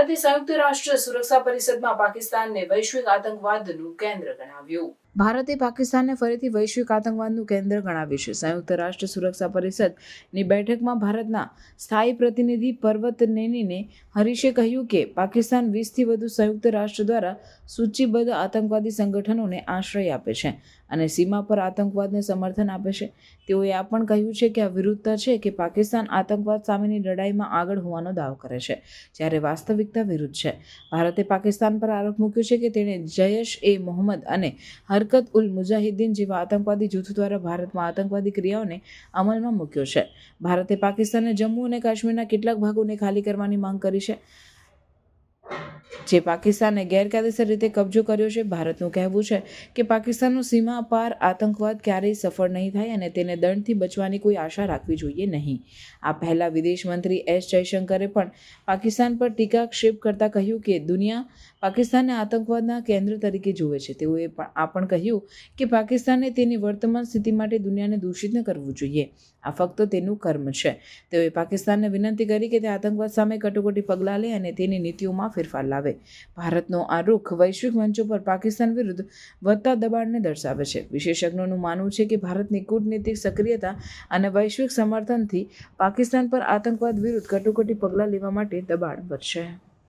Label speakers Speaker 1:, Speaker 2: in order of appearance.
Speaker 1: ભારતે સંયુક્ત રાષ્ટ્ર સુરક્ષા પરિષદમાં પાકિસ્તાનને વૈશ્વિક આતંકવાદનું કેન્દ્ર ગણાવ્યું. ભારતે પાકિસ્તાનને ફરીથી વૈશ્વિક આતંકવાદનું કેન્દ્ર ગણાવ્યું છે. સંયુક્ત રાષ્ટ્ર સુરક્ષા પરિષદની બેઠકમાં ભારતના સ્થાયી પ્રતિનિધિ પર્વત નેનીને હરીશે કહ્યું કે, પાકિસ્તાન વીસથી વધુ સંયુક્ત રાષ્ટ્ર દ્વારા સૂચિબદ્ધ આતંકવાદી સંગઠનોને આશ્રય આપે છે અને સીમા પર આતંકવાદને સમર્થન આપે છે. તેઓએ આ પણ કહ્યું છે કે આ વિરુદ્ધતા છે કે પાકિસ્તાન આતંકવાદ સામેની લડાઈમાં આગળ હોવાનો દાવો કરે છે, જ્યારે વાસ્તવિકતા વિરુદ્ધ છે. ભારતે પાકિસ્તાન પર આરોપ મૂક્યો છે કે તેણે જયશ એ મોહમ્મદ અને હરકત ઉલ મુજાહિદ્દીન જેવા આતંકવાદી જૂથ દ્વારા ભારતમાં આતંકવાદી ક્રિયાઓને અમલમાં મૂક્યો છે. ભારતે પાકિસ્તાનને જમ્મુ અને કાશ્મીરના કેટલાક ભાગોને ખાલી કરવાની માંગ કરી છે. જે પાકિસ્તાને ગેરકાયદેસર રીતે કબજો કર્યો છે, ભારતનું કહેવું છે કે પાકિસ્તાનનો સીમા પાર આતંકવાદ ક્યારેય સફળ નહીં થાય અને તેને દંડથી બચવાની કોઈ આશા રાખવી જોઈએ નહીં. આ પહેલાં વિદેશ મંત્રી એસ જયશંકરે પણ પાકિસ્તાન પર ટીકાક્ષેપ કરતાં કહ્યું કે દુનિયા પાકિસ્તાનને આતંકવાદના કેન્દ્ર તરીકે જુએ છે. તેઓએ પણ આ પણ કહ્યું કે પાકિસ્તાને તેની વર્તમાન સ્થિતિ માટે દુનિયાને દૂષિત ન કરવું જોઈએ. આ ફક્ત તેનું કર્મ છે. તેઓએ પાકિસ્તાનને વિનંતી કરી કે તે આતંકવાદ સામે કટોકટી પગલાં લે અને તેની નીતિઓમાં ફેરફાર લાવે. ભારતનો આ રૂખ વૈશ્વિક મંચો પર પાકિસ્તાન વિરુદ્ધ વધતા દબાણને દર્શાવે છે. વિશેષજ્ઞોનું માનવું છે કે ભારતની કૂટનીતિક સક્રિયતા અને વૈશ્વિક સમર્થનથી પાકિસ્તાન પર આતંકવાદ વિરુદ્ધ કટોકટી પગલાં લેવા માટે દબાણ વધશે.